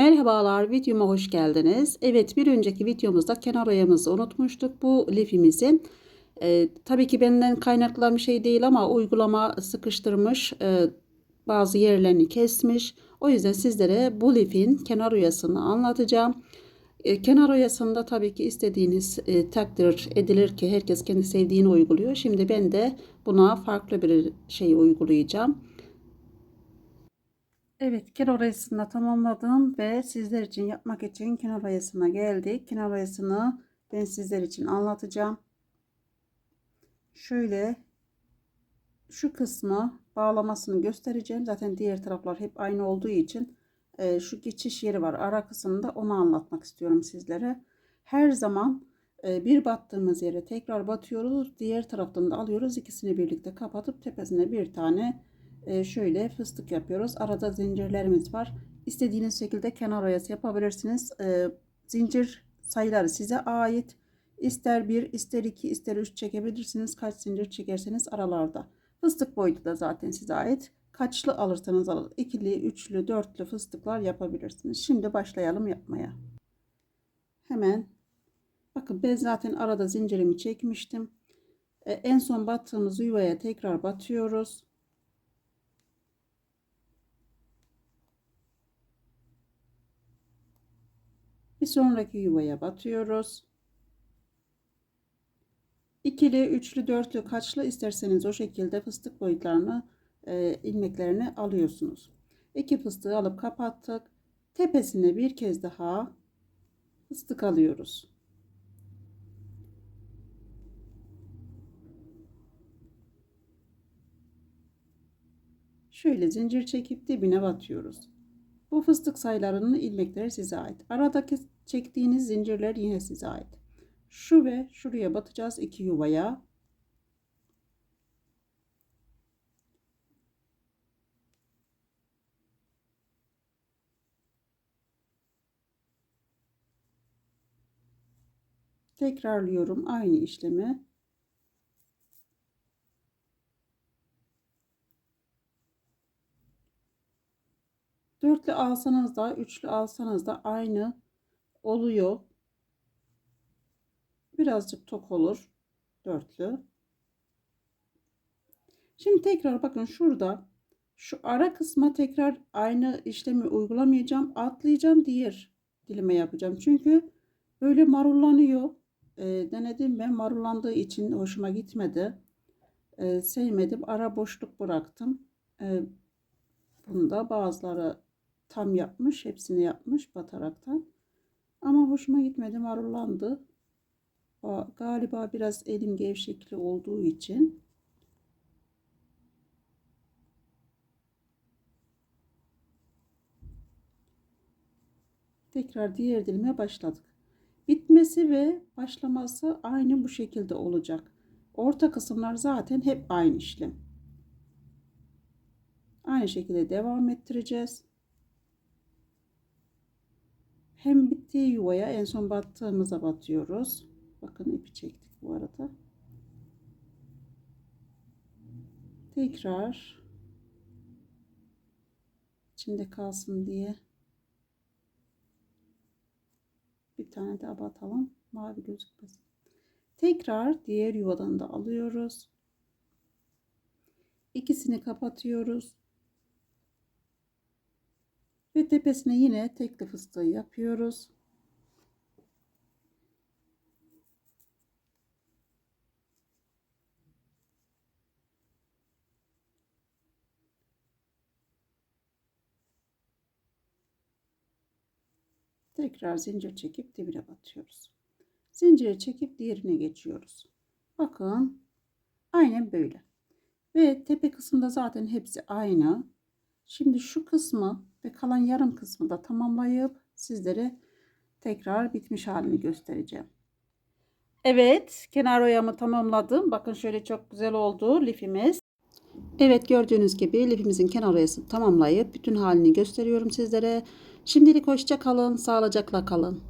Merhabalar, videoma hoş geldiniz. Evet, bir önceki videomuzda kenar oyamızı unutmuştuk. Bu lifimizi e, tabii ki benden kaynaklanan bir şey değil ama uygulama sıkıştırmış, e, bazı yerlerini kesmiş. O yüzden sizlere bu lifin kenar oyasını anlatacağım. E, kenar oyasında tabii ki istediğiniz e, takdir edilir ki herkes kendi sevdiğini uyguluyor. Şimdi ben de buna farklı bir şey uygulayacağım. Evet kenar oyasını tamamladım ve sizler için yapmak için kenar oyasına geldik. Kenar oyasını ben sizler için anlatacağım. Şöyle şu kısmı bağlamasını göstereceğim. Zaten diğer taraflar hep aynı olduğu için e, şu geçiş yeri var ara kısımda onu anlatmak istiyorum sizlere. Her zaman e, bir battığımız yere tekrar batıyoruz. Diğer taraftan da alıyoruz. ikisini birlikte kapatıp tepesine bir tane şöyle fıstık yapıyoruz. Arada zincirlerimiz var. İstediğiniz şekilde kenar oyası yapabilirsiniz. E, zincir sayıları size ait. İster bir, ister iki, ister üç çekebilirsiniz. Kaç zincir çekerseniz aralarda. Fıstık boyutu da zaten size ait. Kaçlı alırsanız alır. İkili, üçlü, dörtlü fıstıklar yapabilirsiniz. Şimdi başlayalım yapmaya. Hemen bakın ben zaten arada zincirimi çekmiştim. E, en son battığımız yuvaya tekrar batıyoruz. Bir sonraki yuvaya batıyoruz. İkili, üçlü, dörtlü, kaçlı isterseniz o şekilde fıstık boyutlarını, e, ilmeklerini alıyorsunuz. İki fıstığı alıp kapattık. Tepesine bir kez daha fıstık alıyoruz. Şöyle zincir çekip dibine batıyoruz. Bu fıstık sayılarının ilmekleri size ait. Aradaki çektiğiniz zincirler yine size ait. Şu ve şuraya batacağız iki yuvaya. Tekrarlıyorum aynı işlemi. Dörtlü alsanız da üçlü alsanız da aynı oluyor. Birazcık tok olur. Dörtlü. Şimdi tekrar bakın şurada şu ara kısma tekrar aynı işlemi uygulamayacağım. Atlayacağım diğer dilime yapacağım. Çünkü böyle marullanıyor. E, denedim ben marullandığı için hoşuma gitmedi. E, sevmedim. Ara boşluk bıraktım. E, bunda bazıları tam yapmış. Hepsini yapmış bataraktan. Ama hoşuma gitmedi. Marullandı. Galiba biraz elim gevşekli olduğu için. Tekrar diğer dilime başladık. Bitmesi ve başlaması aynı bu şekilde olacak. Orta kısımlar zaten hep aynı işlem. Aynı şekilde devam ettireceğiz. Hem bittiği yuvaya en son battığımıza batıyoruz. Bakın ipi çektik bu arada. Tekrar içinde kalsın diye bir tane daha batalım. Mavi gözükmesin. Tekrar diğer yuvadan da alıyoruz. İkisini kapatıyoruz. Tepesine yine tekli fıstığı yapıyoruz. Tekrar zincir çekip dibine batıyoruz. Zinciri çekip diğerine geçiyoruz. Bakın aynen böyle. Ve tepe kısımda zaten hepsi aynı. Şimdi şu kısmı ve kalan yarım kısmı da tamamlayıp sizlere tekrar bitmiş halini göstereceğim. Evet, kenar oyamı tamamladım. Bakın şöyle çok güzel oldu lifimiz. Evet gördüğünüz gibi lifimizin kenar oyasını tamamlayıp bütün halini gösteriyorum sizlere. Şimdilik hoşça kalın, sağlıcakla kalın.